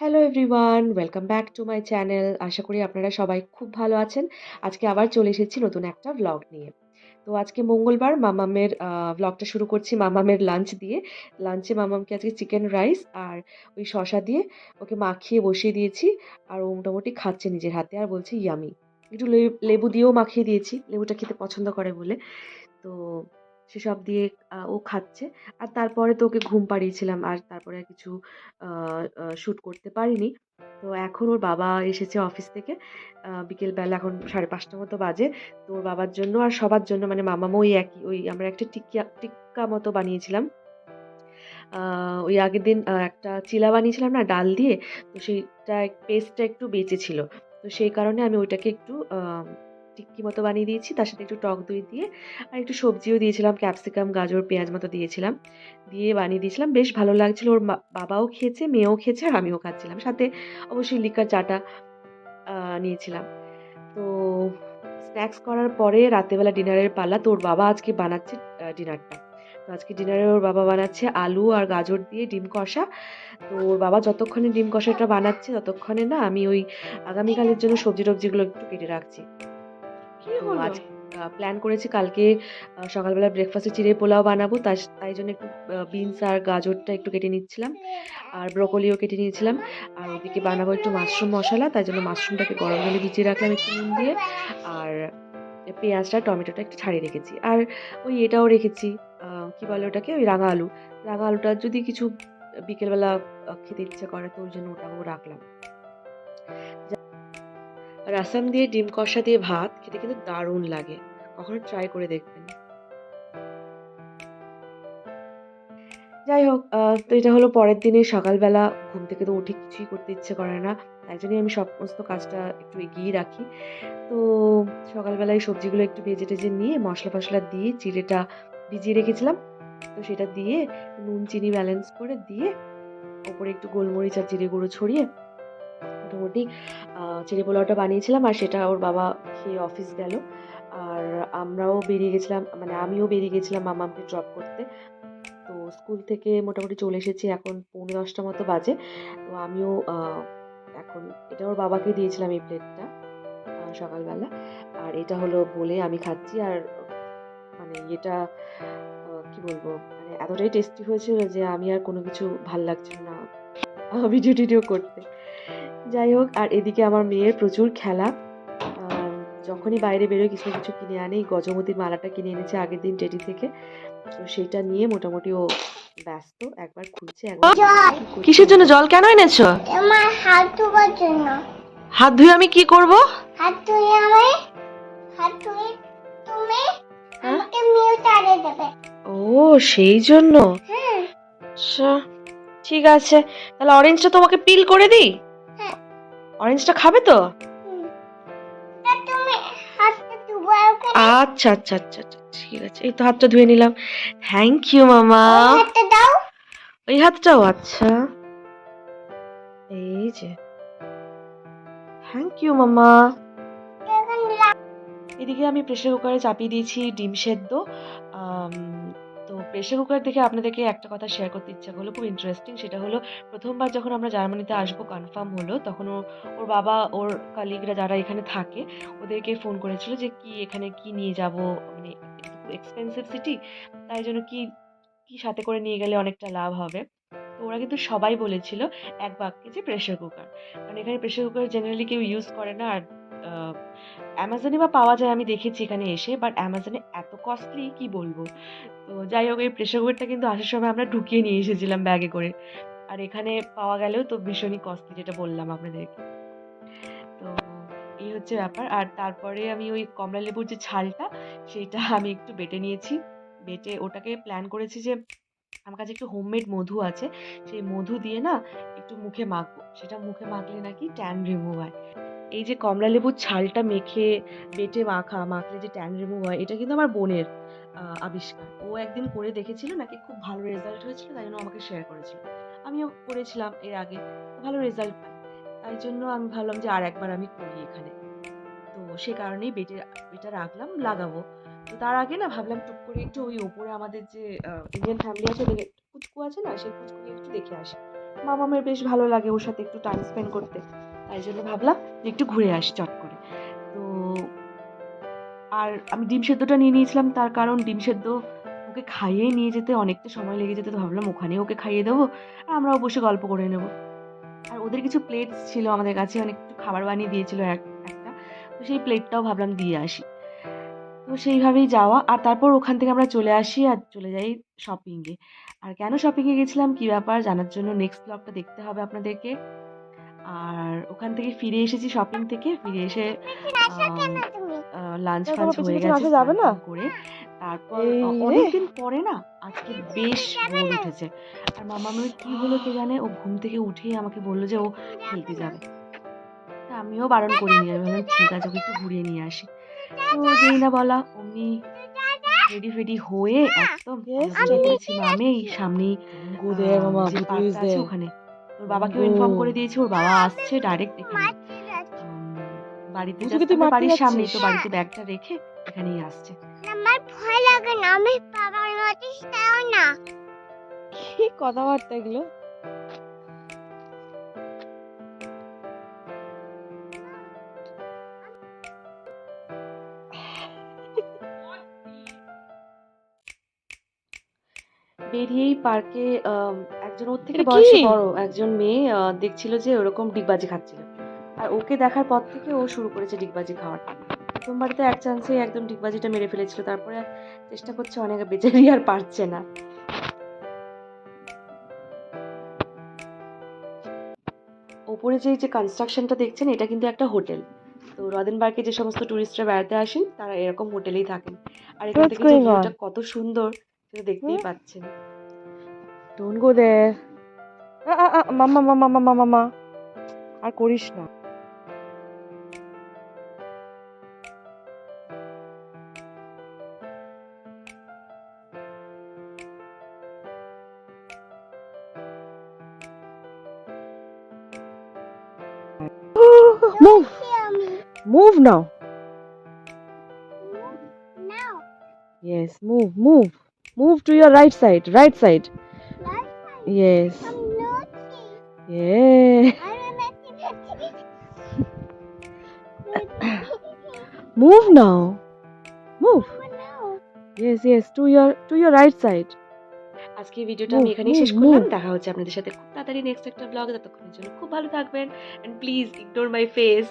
Hello everyone welcome back to my channel আশা করি আপনারা সবাই খুব ভালো আছেন। আজকে আবার চলে এসেছি নতুন একটা ভ্লগ নিয়ে। তো আজকে মঙ্গলবার মামামের ভ্লগটা শুরু করছি মামামের লাঞ্চ দিয়ে। লাঞ্চে মামামকে আজকে চিকেন রাইস আর ওই শশা দিয়ে ওকে মাখিয়ে বসিয়ে দিয়েছি। আর ও মোটামুটি খাচ্ছে নিজের হাতে আর বলছে ইয়ামি একটু লেবু দিয়েও মাখিয়ে দিয়েছি। লেবুটা খেতে পছন্দ করে বলে। তো সেসব দিয়ে ও খাচ্ছে। আর তারপরে তো ওকে ঘুম পাড়িয়েছিলাম আর তারপরে কিছু শ্যুট করতে পারিনি। তো এখন ওর বাবা এসেছে অফিস থেকে বিকেলবেলা এখন সাড়ে পাঁচটা মতো বাজে। তো ওর বাবার জন্য আর সবার জন্য মানে মামামও ওই একই, ওই আমরা একটা টিক্কা টিক্কা মতো বানিয়েছিলাম। ওই আগের দিন একটা চিলা বানিয়েছিলাম না, ডাল দিয়ে? তো সেইটা, পেস্টটা একটু বেঁচে ছিল। তো সেই কারণে আমি ওইটাকে একটু টিক্কি মতো বানিয়ে দিয়েছি, তার সাথে একটু টক দই দিয়ে আর একটু সবজিও দিয়েছিলাম, ক্যাপসিকাম, গাজর, পেঁয়াজ মতো দিয়েছিলাম। দিয়ে বানিয়ে দিয়েছিলাম, বেশ ভালো লাগছিল। ওর বাবাও খেয়েছে, মেয়েও খেয়েছে আর আমিও খাচ্ছিলাম। সাথে অবশ্যই লিকার চাটা নিয়েছিলাম। তো স্ন্যাক্স করার পরে রাতেবেলা ডিনারের পালা, তো ওর বাবা আজকে বানাচ্ছে ডিনারটা। তো আজকে ডিনারে ওর বাবা বানাচ্ছে আলু আর গাজর দিয়ে ডিম কষা। তো ওর বাবা যতক্ষণে ডিম কষাটা বানাচ্ছে, ততক্ষণে না আমি ওই আগামীকালের জন্য সবজি টবজিগুলো একটু কেটে রাখছি। তো আজ প্ল্যান করেছি কালকে সকালবেলা ব্রেকফাস্টে চিড়ে পোলাও বানাবো তাই তাই জন্য একটু বিনস আর গাজরটা একটু কেটে নিচ্ছিলাম। আর ব্রোকলিও কেটে নিয়েছিলাম। আর ওদিকে বানাবো একটু মাশরুম মশলা তাই জন্য মাশরুমটাকে গরম জলে ভিজিয়ে রাখলাম একটু নুন দিয়ে। আর পেঁয়াজটা টমেটোটা একটু ছাড়িয়ে রেখেছি। আর ওই এটাও রেখেছি কি বলে ওটাকে? ওই রাঙা আলু। রাঙা আলুটা যদি কিছু বিকেলবেলা খেতে ইচ্ছে করে তো ওই জন্য ওটাও রাখলাম। রাসাম দিয়ে ডিম কষা দিয়ে ভাত খেতে কিন্তু দারুণ লাগে। কখনো ট্রাই করে দেখবেন। যাই হোক তো এটা হলো পরের দিনে সকালবেলা, ঘুম থেকে তো উঠে কিছুই করতে ইচ্ছে করে না। তাই জন্যই আমি সমস্ত কাজটা একটু এগিয়ে রাখি। তো সকালবেলায় সবজিগুলো একটু ভেজে টেজে নিয়ে মশলা ফসলা দিয়ে চিড়েটা ভিজিয়ে রেখেছিলাম। তো সেটা দিয়ে নুন, চিনি ব্যালেন্স করে দিয়ে ওপরে একটু গোলমরিচ আর জিরে গুঁড়ো ছড়িয়ে মোটামুটি চিড়ে পোলাওটা বানিয়েছিলাম আর সেটা ওর বাবা খেয়ে অফিস গেল। আর আমরাও বেরিয়ে গেছিলাম মানে আমিও বেরিয়ে গেছিলাম মামাকে ড্রপ করতে। তো স্কুল থেকে মোটামুটি চলে এসেছি এখন পৌনে দশটা মতো বাজে। তো আমিও এখন এটা ওর বাবাকে দিয়েছিলাম এই প্লেটটা সকালবেলা। আর এটা হলো বলে আমি খাচ্ছি। আর মানে এটা কি বলব মানে এতটাই টেস্টি হয়েছিল যে আমি আর কোনো কিছু ভালো লাগছিল না ভিডিও টিডিও করতে। যাই হোক আর এদিকে আমার মেয়ের প্রচুর খেলা। যখনই বাইরে বেরোয় কিছু কিছু কিনে আনে এই গজমতির মালাটা কিনে এনেছে আগের দিন টেডি থেকে। তো সেটা নিয়ে মোটামুটি ও ব্যস্ত। একবার খুলছে একবার কিসের জন্য জল কেন এনেছো? আমার হাত ধোবার জন্য। হাত ধুয়ে আমি কি করব? হাত ধুয়ে আমি হাত ধুয়ে তুমি হ্যাঁ? আমাকে মিউ তাড়ে দেবে। ও সেই জন্য? হুম আচ্ছা ঠিক আছে। তাহলে অরেঞ্জটা তোমাকে পিল করে দিই? হ্যাঁ। অরেঞ্জটা খাবে তো? আচ্ছা আচ্ছা আচ্ছা আচ্ছা ঠিক আছে। এই তো হাতটা ধুয়ে নিলাম। থ্যাংক ইউ মামা। ওই হাতটাও আচ্ছা। এই যে। থ্যাংক ইউ মামা। এদিকে আমি প্রেশার কুকারে চাপিয়ে দিয়েছি ডিম সেদ্ধ। প্রেশার কুকার দেখে আপনাদেরকে একটা কথা শেয়ার করতে ইচ্ছা হলো খুব ইন্টারেস্টিং সেটা হলো প্রথমবার যখন আমরা জার্মানিতে আসব কনফার্ম হলো, তখন ওর বাবা, ওর কালিগরা যারা এখানে থাকে, ওদেরকে ফোন করেছিল যে কি এখানে কি নিয়ে যাব মানে এক্সপেন্সিভ সিটি তাই জন্য কি কি সাথে করে নিয়ে গেলে অনেকটা লাভ হবে। তো ওরা কিন্তু সবাই বলেছিল এক বাক্যে যে প্রেশার কুকার মানে এখানে প্রেশার কুকার জেনারেলি কেউ ইউজ করে না, আর অ্যামাজনে বা পাওয়া যায়, আমি দেখেছি এখানে এসে বাট অ্যামাজনে এত কস্টলি কি বলব? তো যাই হোক, এই প্রেশার কুকারটা কিন্তু আসার সময় আমরা ঢুকিয়ে নিয়ে এসেছিলাম ব্যাগে করে। আর এখানে পাওয়া গেলেও তো ভীষণই কস্টলি যেটা বললাম আপনাদেরকে। তো এই হচ্ছে ব্যাপার। আর তারপরে আমি ওই কমলা লেবুর যে ছালটা সেইটা আমি একটু বেটে নিয়েছি। বেটে ওটাকে প্ল্যান করেছি যে, আমার কাছে একটু হোমমেড মধু আছে। সেই মধু দিয়ে না, একটু মুখে মাখবো। সেটা মুখে মাখলে নাকি ট্যান রিমুভ হয়। এই যে কমলা লেবুর ছালটা মেখে বেটে মাখা, মাখলে যে ট্যান রিমুভ হয়, এটা কিন্তু আমার বোনের আবিষ্কার। ও একদিন করে দেখেছিল, নাকি খুব ভালো রেজাল্ট হয়েছিল, তাই জন্য আমাকে শেয়ার করেছিল। আমিও করেছিলাম এর আগে, ভালো রেজাল্ট তাই জন্য আমি ভাবলাম যে আর একবার আমি করি এখানে। তো সে কারণেই বেটে এটা রাখলাম, লাগাবো। তো তার আগে না ভাবলাম টুক করে একটু ওই ওপরে আমাদের যে ইন্ডিয়ান ফ্যামিলি আছে, ওদের কুচকু আছে না, সেই কুচকুকে একটু দেখে আসি। মামামের বেশ ভালো লাগে ওর সাথে একটু টাইম স্পেন্ড করতে। তাই জন্য ভাবলাম যে একটু ঘুরে আসি চট করে। তো আর আমি ডিম সেদ্ধটা নিয়ে নিয়েছিলাম, তার কারণ ডিম সেদ্ধ ওকে খাইয়ে নিয়ে যেতে অনেকটা সময় লেগে যেতে, তো ভাবলাম ওখানে ওকে খাইয়ে দেবো আর আমরাও বসে গল্প করে নেব। আর ওদের কিছু প্লেটস ছিল আমাদের কাছে অনেক একটু খাবার বানিয়ে দিয়েছিল এক, একটা। তো সেই প্লেটটাও ভাবলাম দিয়ে আসি। তো সেইভাবেই যাওয়া। আর তারপর ওখান থেকে আমরা চলে আসি আর চলে যাই শপিংয়ে আর কেন শপিংয়ে গেছিলাম কী ব্যাপার জানার জন্য নেক্সট ব্লগটা দেখতে হবে আপনাদেরকে। আর ওখান থেকে ফিরে এসেছি শপিং থেকে। ফিরে এসে আসো কেন তুমি? লাঞ্চ ফাঞ্চ হয়ে গেছে যাবে না? করে। তারপর। অনেকদিন পরে না আজকে বেশ ভোর উঠেছে। আর মামা মেয়ের কি হলো কে জানে ও ঘুম থেকে উঠেই আমাকে বলল যে ও খেলতে যাবে। তা আমিও বারণ করিনি আমি ভাবলাম ঠিক আছে ওকে একটু ঘুরিয়ে নিয়ে আসি। তো যেই না বলা অমনি রেডি ফেডি হয়ে একদম মামেই সামনেই আছে there. ওখানে। ওর বাবাকেও ইনফর্ম করে দিয়েছি ওর বাবা আসছে ডাইরেক্ট এখানে। বাড়িতে বাড়ির সামনে তো বাড়িতে ব্যাগটা রেখে এখানেই আসছে। আমার ভয় লাগে না আমি বাবার নোটিশ দাও না। কি কথাবার্তা এগুলো? বেরিয়েই পার্কে একজন ওর থেকে বয়সে বড় একজন মেয়ে দেখছিল যে ওরকম ডিগবাজি খাচ্ছিল। আর ওকে দেখার পর থেকে ও শুরু করেছে ডিগবাজি খাওয়াটা প্রথমবার তো এক চান্সে একদম ডিগবাজিটা মেরে ফেলেছিল তারপরে চেষ্টা করছে অনেক বেচারি আর পারছে না। ওপরে যে যে কনস্ট্রাকশনটা দেখছেন এটা কিন্তু একটা হোটেল। তো রদেনবার্গে যে সমস্ত টুরিস্টরা বেড়াতে আসেন তারা এরকম হোটেলেই থাকেন। আর এখান থেকে কত সুন্দর সেটা দেখতেই Hmm? পাচ্ছেন ডোন্ট গো দেয়ার মামা মামা মামা মামা আর করিস না। মুভ কি আমি মুভ নাও নাও Yes, move, move. Move to your right side, right side. Yes. I'm naughty. Yeah. I'm. Move now. Move. Yes, yes, to your to your right side. আজকে ভিডিওটা আমি এখানেই শেষ করলাম. দেখা হচ্ছে আপনাদের সাথে খুব তাড়াতাড়ি নেক্সট একটা ব্লগে ততক্ষণের জন্য খুব ভালো থাকবেন and please ignore my face